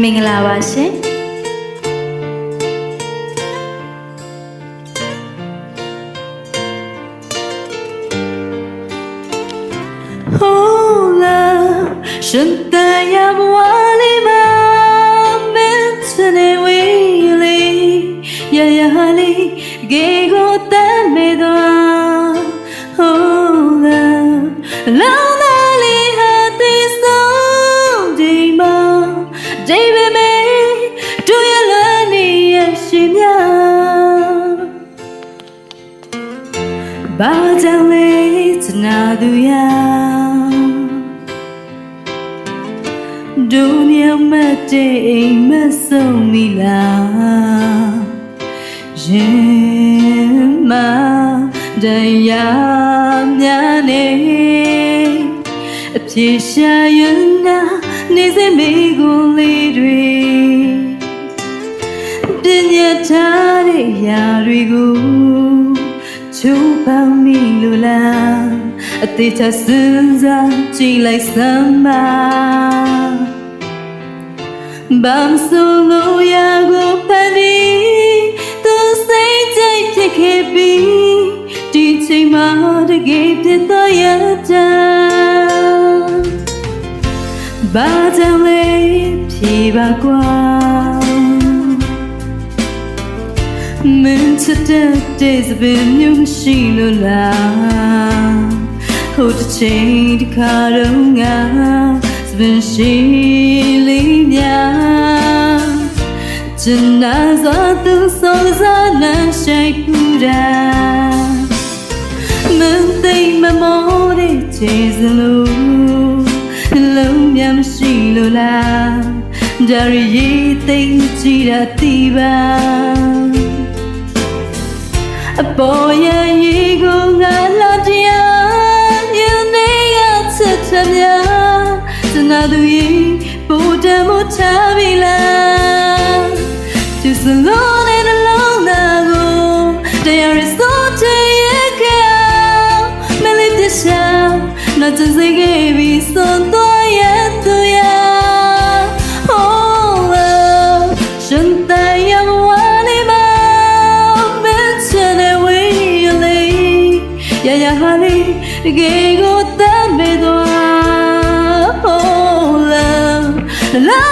မင်္ဂလာပါရှင် Oh love ရှင်တန်ရဘဝလေးမှာမင်းချင်နေဝေးလေးရရလေးဂေ ဘာကြောင့်လဲချနာသူရဒုညမတဲ့အိမ်မဆုံးမီလားရင်မတရားများနေအပြေရှာရင်နာနေစမေကိုလေးတွေပညာထားတဲ့ຢာတွေကို ချိုးပေါင်းမိလို့လားအသေးချစမ်းစားကြည့်လိုက်စမ်းပါဘာမဆိုလို့ရကိုဖန်ဒီသူစိတ်ကြိုက်ဖြစ်ခဲ့ပြီးဒီချိန်မှာတကယ်ဖြစ်တော့ရတာဘာကြောင့်လဲဖြေပါကွာ မင်းချစ်တဲ့တဲ့စပင်မျိုးမရှိလို့လားဟိုတစ်ချိန်တစ်ခါတော့ငါစပင်ရှိလေးများကျန်နာစွာသူဆုံးစားလမ်းရှိပူတာမင်းသိမမောတဲ့ခြေစလို့နှလုံးများမရှိလို့လားဒါရီသိကြည့်တာတိပါအ ပေါ်ရရီကိုငါလာတရားမြင်နေရချစ်ချင်များစနာသူရင်ပူတမ်းမထားပြီလားသူစလုံးနဲ့နှလုံးသားကိုတရားရစိုးချင်ရခဲ့မလေးတခြားနောက်ကျစိတ်ခဲ့ ဟာလေးတကယ်ကိုတမ်းမေသွား Oh love လော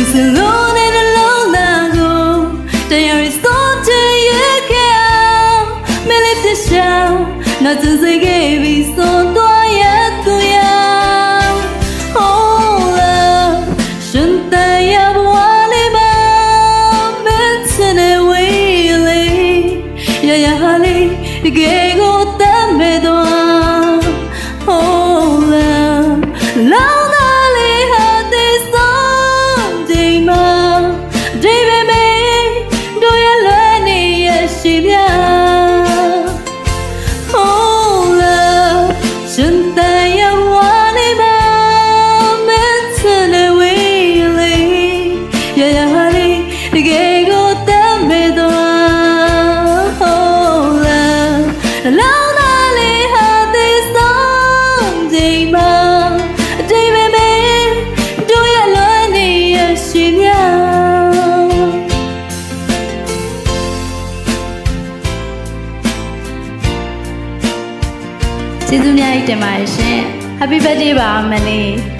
ကျစလုံးနဲ့နှလုံးသားကိုတရားရစိုးချင်ရခဲ့အောင်မလေးတစ်ချောင်းနောက်ကျစိတ်ခဲ့ပြီးစွန်သွားရသူရ Oh love ရှင်တန်ရဘဝလေးမှာမချင်တဲ့ဝေးလေးရရဟာလေးတ ကျေးဇူးများကြီးတင်ပါတယ်ရှင် Happy birthday ပါမလေး